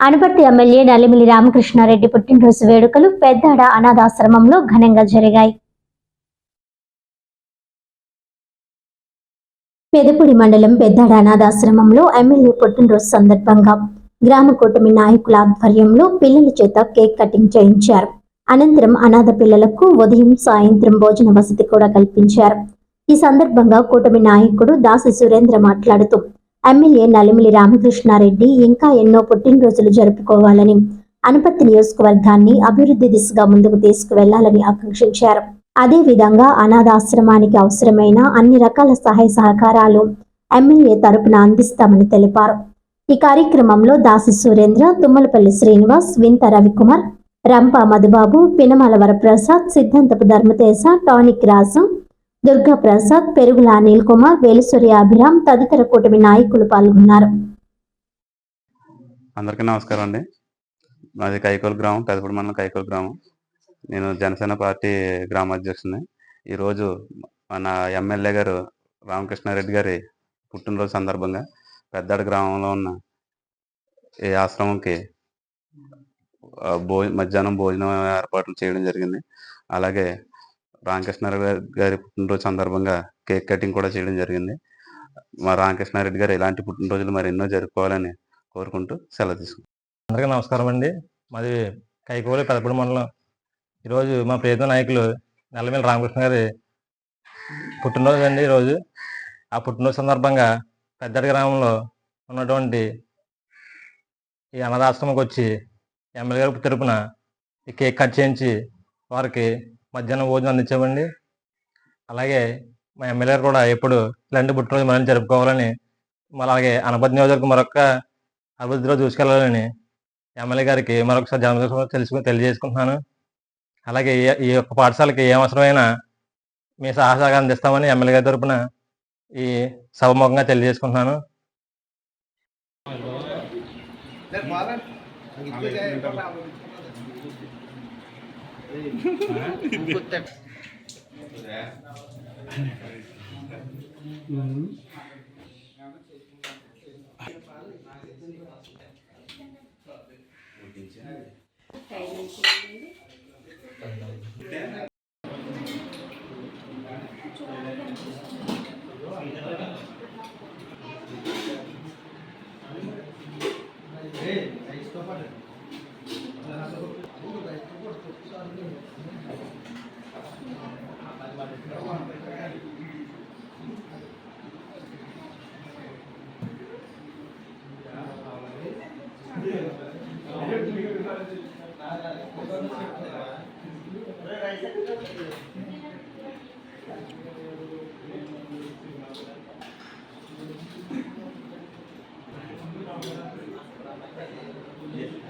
Anaparthi MLA Nallimili Ramakrishna Reddy పుట్టినరోజు వేడుకలు పెద్దాడ అనాథాశ్రమంలో ఘనంగా జరిగాయి. పెదపూడి మండలం పెద్దాడ అనాథాశ్రమంలో ఎమ్మెల్యే పుట్టినరోజు సందర్భంగా గ్రామ కూటమి నాయకుల ఆధ్వర్యంలో పిల్లల చేత కేక్ కటింగ్ చేయించారు. అనంతరం అనాథ పిల్లలకు ఉదయం సాయంత్రం భోజన వసతి కూడా కల్పించారు. ఈ సందర్భంగా కూటమి నాయకుడు దాసి సురేంద్ర మాట్లాడుతూ ఎమ్మెల్యే నలిమిలి రామకృష్ణారెడ్డి ఇంకా ఎన్నో పుట్టినరోజులు జరుపుకోవాలని అనుపత్తి నియోజకవర్గాన్ని అభివృద్ధి దిశగా ముందుకు తీసుకువెళ్ళాలని ఆకాంక్షించారు. అదేవిధంగా అనాథాశ్రమానికి అవసరమైన అన్ని రకాల సహాయ సహకారాలు ఎమ్మెల్యే తరపున అందిస్తామని తెలిపారు. ఈ కార్యక్రమంలో దాసి సురేంద్ర తుమ్మలపల్లి శ్రీనివాస్ వింత రవికుమార్ రంప మధుబాబు పినమల వరప్రసాద్ సిద్ధాంతపు ధర్మతేజ టానిక్ రాజు దుర్గా ప్రసాద్ పెరుగుల అనిల్ కుమార్ వేలుసూరి అభిరామ్ తదితర కూటమి నాయకులు పాల్గొన్నారు. అందరికీ నమస్కారం అండి. మాది కైకోల్ గ్రామం పెదపూడి మండలం కైకోల్ గ్రామం. నేను జనసేన పార్టీ గ్రామాధ్యక్షుడిని ఈరోజు మన ఎమ్మెల్యే గారు రామకృష్ణారెడ్డి గారి పుట్టినరోజు సందర్భంగా పెద్దాడ గ్రామంలో ఉన్న ఈ ఆశ్రమంకి భోజ భో మధ్యాహ్నం భోజనం ఏర్పాట్లు చేయడం జరిగింది. అలాగే రామకృష్ణారెడ్డి గారి- గారి పుట్టినరోజు సందర్భంగా కేక్ కటింగ్ కూడా చేయడం జరిగింది. మా రామకృష్ణారెడ్డి గారు ఇలాంటి పుట్టినరోజులు మరి ఎన్నో జరుపుకోవాలని కోరుకుంటూ సెలవు తీసుకుంటాం అందరికీ నమస్కారం అండి. మాది కైకోలి పెదపూడి మండలం. ఈరోజు మా ప్రియత నాయకులు నెలమేల రామకృష్ణ గారి పుట్టినరోజు అండి ఈరోజు. ఆ పుట్టినరోజు సందర్భంగా పెద్దడి గ్రామంలో ఉన్నటువంటి ఈ అనాథాశ్రమంకి వచ్చి ఎమ్మెల్యే గారి తరపున ఈ కేక్ కట్ చేయించి వారికి మధ్యాహ్నం భోజనం అందించామండి. అలాగే మా ఎమ్మెల్యే కూడా ఎప్పుడు ఇలాంటి పుట్టినరోజు మనం జరుపుకోవాలని అలాగే అనపతి నియోజకవర్గం మరొక అభివృద్ధి రోజు చూసుకెళ్ళాలని ఎమ్మెల్యే గారికి మరొకసారి జన్మదిన తెలుసుకుని తెలియజేసుకుంటున్నాను. అలాగే ఈ యొక్క పాఠశాలకి ఏ అవసరమైనా మీ సహాసాగా అందిస్తామని ఎమ్మెల్యే గారి తరఫున ఈ సభముఖంగా తెలియజేసుకుంటున్నాను. Hey, I stop at it. Yes.